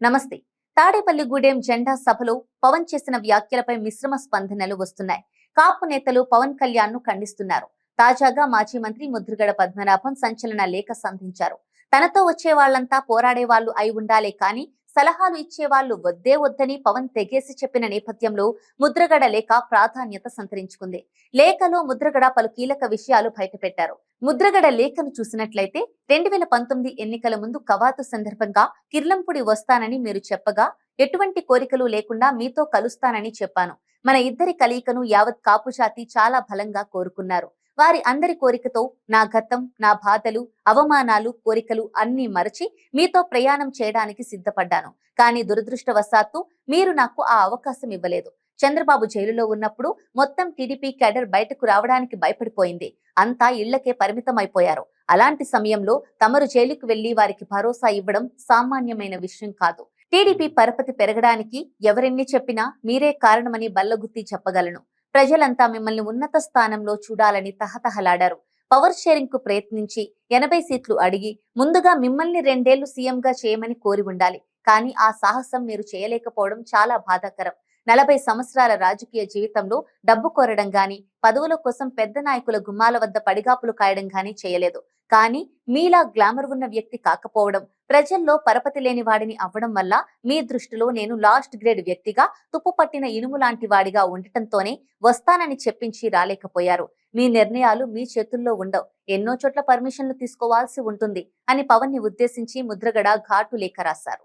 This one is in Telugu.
నమస్తే. తాడేపల్లిగూడెం జెండా సభలో పవన్ చేసిన వ్యాఖ్యలపై మిశ్రమ స్పందనలు వస్తున్నాయి. కాపు నేతలు పవన్ కళ్యాణ్ను ఖండిస్తున్నారు. తాజాగా మాజీ మంత్రి ముద్రగడ పద్మనాభం సంచలన లేఖ సంధించారు. తనతో వచ్చే వాళ్ళంతా పోరాడే వాళ్ళు అయి ఉండాలే కానీ సలహాలు ఇచ్చే వాళ్ళు వద్దే వద్దని పవన్ తెగేసి చెప్పిన నేపథ్యంలో ముద్రగడ లేఖ ప్రాధాన్యత సంతరించుకుంది. లేఖలో ముద్రగడ పలు కీలక విషయాలు బయటపెట్టారు. ముద్రగడ లేఖను చూసినట్లయితే రెండు వేల పంతొమ్మిది ఎన్నికల ముందు కవాతు సందర్భంగా కిర్లంపుడి వస్తానని మీరు చెప్పగా ఎటువంటి కోరికలు లేకుండా మీతో కలుస్తానని చెప్పాను. మన ఇద్దరి కలయికను యావత్ కాపు జాతి చాలా బలంగా కోరుకున్నారు. వారి అందరి కోరికతో నా గతం నా బాధలు అవమానాలు కోరికలు అన్నీ మరచి మీతో ప్రయాణం చేయడానికి సిద్ధపడ్డాను. కానీ దురదృష్టవశాత్తు మీరు నాకు ఆ అవకాశం ఇవ్వలేదు. చంద్రబాబు జైలులో ఉన్నప్పుడు మొత్తం టీడీపీ కేడర్ బయటకు రావడానికి భయపడిపోయింది. అంతా ఇళ్ళకే పరిమితమైపోయారు. అలాంటి సమయంలో తమరు జైలుకు వెళ్ళి వారికి భరోసా ఇవ్వడం సామాన్యమైన విషయం కాదు. టీడీపీ పరపతి పెరగడానికి ఎవరెన్ని చెప్పినా మీరే కారణమని బల్లగుత్తి చెప్పగలను. ప్రజలంతా మిమ్మల్ని ఉన్నత స్థానంలో చూడాలని తహతహలాడారు. పవర్ షేరింగ్కు ప్రయత్నించి ఎనభై సీట్లు అడిగి ముందుగా మిమ్మల్ని రెండేళ్ళు సీఎంగా చేయమని కోరి ఉండాలి. కానీ ఆ సాహసం మీరు చేయలేకపోవడం చాలా బాధాకరం. నలభై సంవత్సరాల రాజకీయ జీవితంలో డబ్బు కోరడం గాని పదవుల కోసం పెద్ద నాయకుల గుమ్మాల వద్ద పడిగాపులు కాయడం గాని చేయలేదు. కానీ మీలా గ్లామర్ ఉన్న వ్యక్తి కాకపోవడం ప్రజల్లో పరపతి లేని వాడిని అవ్వడం వల్ల మీ దృష్టిలో నేను లాస్ట్ గ్రేడ్ వ్యక్తిగా తుప్పు పట్టిన ఇనుము లాంటి వాడిగా ఉండటంతోనే వస్తానని చెప్పించి రాలేకపోయారు. మీ నిర్ణయాలు మీ చేతుల్లో ఉండవు. ఎన్నో చోట్ల పర్మిషన్లు తీసుకోవాల్సి ఉంటుంది అని పవన్ని ఉద్దేశించి ముద్రగడ ఘాటు లేఖ రాశారు.